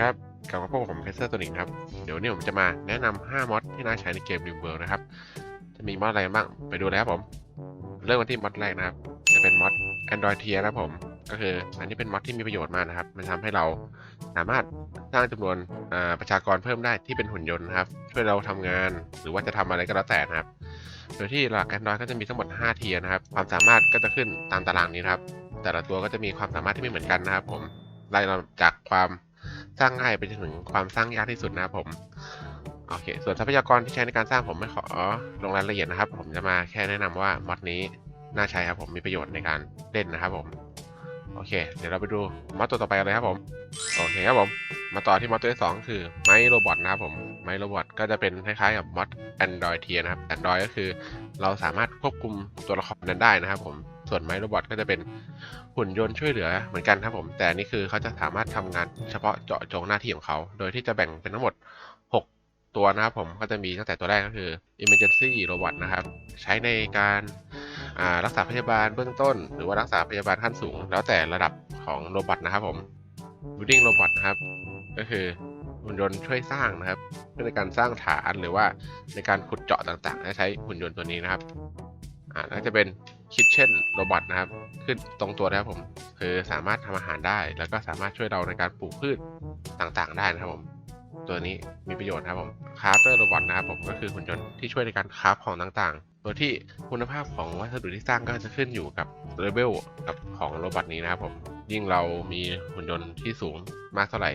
ครับกลับมาพบกับผมเพเซอร์ตัวหนึ่งครับ เดี๋ยววันนี้ผมจะมาแนะนำ5มอดที่น่าใช้ในเกม Rim World นะครับ จะมีมอดอะไรบ้าง ไปดูเลยครับผม เริ่มกันที่มอดแรกนะครับ จะเป็นมอด Android Tier นะครับผม ก็คืออันนี้เป็นมอดที่มีประโยชน์มากนะครับ มันทำให้เราสามารถสร้างจำนวนประชากรเพิ่มได้ที่เป็นหุ่นยนต์นะครับ ช่วยเราทำงานหรือว่าจะทำอะไรก็แล้วแต่นะครับ โดยที่หลัก Android ก็จะมีทั้งหมด5เทียนะครับ ความสามารถก็จะขึ้นตามตารางนี้นะครับ แต่ละตัวก็จะมีความสามารถที่ไม่เหมือนกันนะครับ ผม ไล่จากความ สร้างง่ายไปจนถึงความสร้างยากที่สุดนะครับผมโอเค ส่วนทรัพยากรที่ใช้ในการสร้างผมไม่ขอลงรายละเอียดนะครับ ผมจะมาแค่แนะนำว่ามอดนี้น่าใช้ครับผมมีประโยชน์ในการเล่นนะครับผมโอเค เดี๋ยวเราไปดูมอดตัวต่อไปเลยครับผมโอเคครับผมมาต่อที่มอดตัวที่สองคือไมโรบอทนะครับผมไมโรบอทก็จะเป็นคล้ายๆกับมอด Android เทียนะครับ Android ก็คือ เราสามารถควบคุมตัวละครนั้นได้นะครับผม ส่วนไมโรบอทก็จะเป็นหุ่นยนต์ช่วยเหลือเหมือนกันครับผม แต่นี่คือเขาจะสามารถทำงานเฉพาะเจาะจงหน้าที่ของเขา โดยที่จะแบ่งเป็นทั้งหมด 6 ตัวนะครับผมก็จะมีตั้งแต่ตัวแรกก็คือ Emergency Robot นะครับ ใช้ในการรักษาพยาบาลเบื้องต้น หรือว่ารักษาพยาบาลขั้นสูง แล้วแต่ระดับของโรบอทนะครับผม Building Robot นะครับ ก็คือหุ่นยนต์ช่วยสร้างนะครับเพื่อในการสร้างฐานหรือว่าในการขุดเจาะต่างๆจะใช้หุ่นยนต์ตัวนี้นะครับ อ่าแล้วจะเป็น Kitchen Robot นะครับ ขึ้นตรงตัวนะครับผม คือสามารถทำอาหารได้ แล้วก็สามารถช่วยเราในการปลูกพืชต่างๆ ได้นะครับผม ตัวนี้มีประโยชน์นะครับผม Crafter Robot นะครับผมก็คือหุ่นยนต์ที่ช่วยในการคราฟของต่างๆ โดยที่คุณภาพของวัสดุที่สร้างก็จะขึ้นอยู่กับเลเวลกับของโรบอทนี้นะครับผมยิ่งเรามีหุ่นยนต์ที่สูงมากเท่าไหร่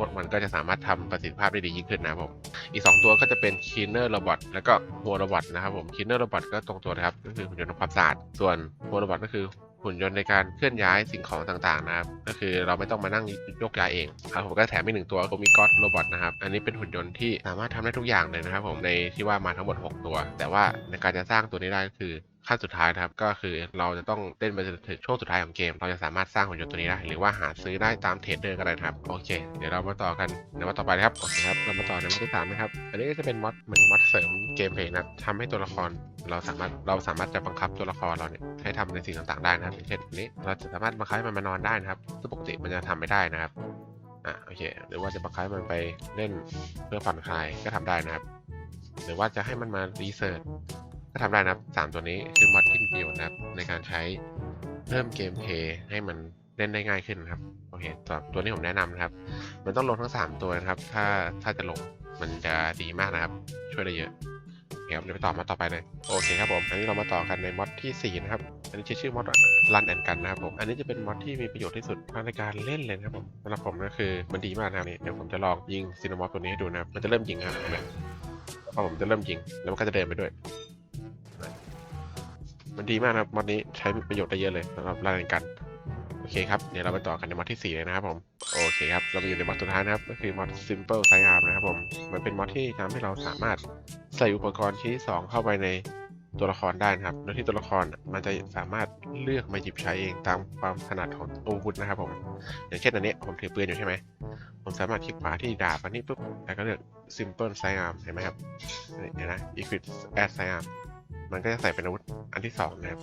วกมันก็จะสามารถทำประสิทธิภาพได้ดียิ่งขึ้นนะครับผมอีก 2 ตัวก็จะเป็น Cleaner Robot แล้วก็ Hole Robot นะครับผม Cleaner Robot ก็ตรงตัวนะครับก็คือหุ่นยนต์ทำความสะอาดส่วน Hole Robot ก็คือหุ่นยนต์ในการเคลื่อนย้ายสิ่งของต่างๆนะครับ ก็คือเราไม่ต้องมานั่งยกย้ายเองครับผมก็แถมอีกหนึ่งตัวก็มี God Robot นะครับ อันนี้เป็นหุ่นยนต์ที่สามารถทำได้ทุกอย่างเลยนะครับผมในที่ว่ามาทั้งหมด 6 ตัว แต่ว่าในการจะสร้างตัวนี้ได้ก็คือ ขั้นสุดท้ายนะครับ ก็คือเราจะต้องเล่นไปจนถึงช่วงสุดท้ายของเกม เราจะสามารถสร้างหุ่นยนต์ตัวนี้ได้ หรือว่าหาซื้อได้ตามเทรดเดอร์ก็ได้นะครับ โอเค เดี๋ยวเรามาต่อกันในมอดต่อไปนะครับ โอเคครับ เรามาต่อในมอดที่สามนะครับ อันนี้ก็จะเป็นมอดเหมือนมอดเสริมเกมเพลย์นะครับทำให้ตัวละครเราสามารถเราสามารถจะบังคับตัวละครเราเนี่ยให้ทำในสิ่งต่างๆได้นะครับอย่างเช่นอันนี้เราจะสามารถบังคับให้มันมานอนได้นะครับซึ่งปกติมันจะทำไม่ได้นะครับอะโอเคหรือว่าจะบังคับให้มันไปเล่นเพื่อผ่อนคลายก็ทำได้นะครับ หรือว่าจะให้มันมารีเสิร์ช ก็ทำได้นะครับสามตัวนี้คือมอดที่มีประโยชน์นะครับ ในการใช้เพิ่มเกมเพย์ให้มันเล่นได้ง่ายขึ้นนะครับโอเคตัวตัวนี้ผมแนะนำนะครับ มันต้องลงทั้งสามตัวนะครับ ถ้าถ้าจะลงมันจะดีมากนะครับ ช่วยได้เยอะเครับเดี๋ยวไปต่อมาต่อไปเลยโอเคครับผมอันนี้เรามาต่อกันในมอดที่สี่นะครับอันนี้ชื่อมอดรันแอนกันนะครับผมอันนี้จะเป็นมอดที่มีประโยชน์ที่สุดในการเล่นเลยนะครับผมสำหรับผมก็คือมันดีมากนะครับนี่เดี๋ยวผมจะลองยิงซีนมอสตัวนี้ให้ดูนะครับมันจะเริ่มยิงครับพอผมจะเริ่มยิงแล้วมันก็จะเดินไปด้วย มันดีมากนะครับมอดนี้ใช้ประโยชน์ได้เยอะเลยสำหรับรายการโอเคครับเดี๋ยวเราไปต่อกันในมอดที่ 4 เลยนะครับผมโอเคครับเรามาอยู่ในมอดสุดท้ายนะครับก็คือมอด simple side arm นะครับผมมันเป็นมอดที่ทำให้เราสามารถใส่อุปกรณ์ชิ้นที่สองเข้าไปในตัวละครได้นะครับ โดยที่ตัวละครมันจะสามารถเลือกมาหยิบใช้เองตามความถนัดของอาวุธนะครับผม อย่างเช่นอันนี้ผมถือปืนอยู่ใช่ไหม ผมสามารถคลิกขวาที่ดาบอันนี้ปุ๊บ แล้วก็เลือก simple side arm เห็นไหมครับ เดี๋ยวนะ equip as side arm มันก็จะใส่เป็นอาวุธอันที่สองนะครับ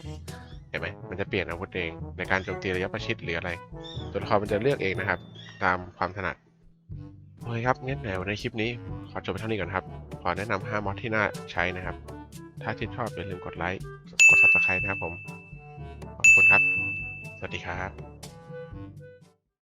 เห็นไหมมันจะเปลี่ยนอาวุธเองในการโจมตีระยะประชิดหรืออะไร ตัวละครมันจะเลือกเองนะครับ ตามความถนัดโอเคครับงั้นแนวในคลิปนี้ขอจบไปเท่านี้ก่อนครับ ขอแนะนำ5มอดที่น่าใช้นะครับ ถ้าชื่นชอบอย่าลืมกดไลค์กดซับสไครต์นะครับผม ขอบคุณครับ สวัสดีครับ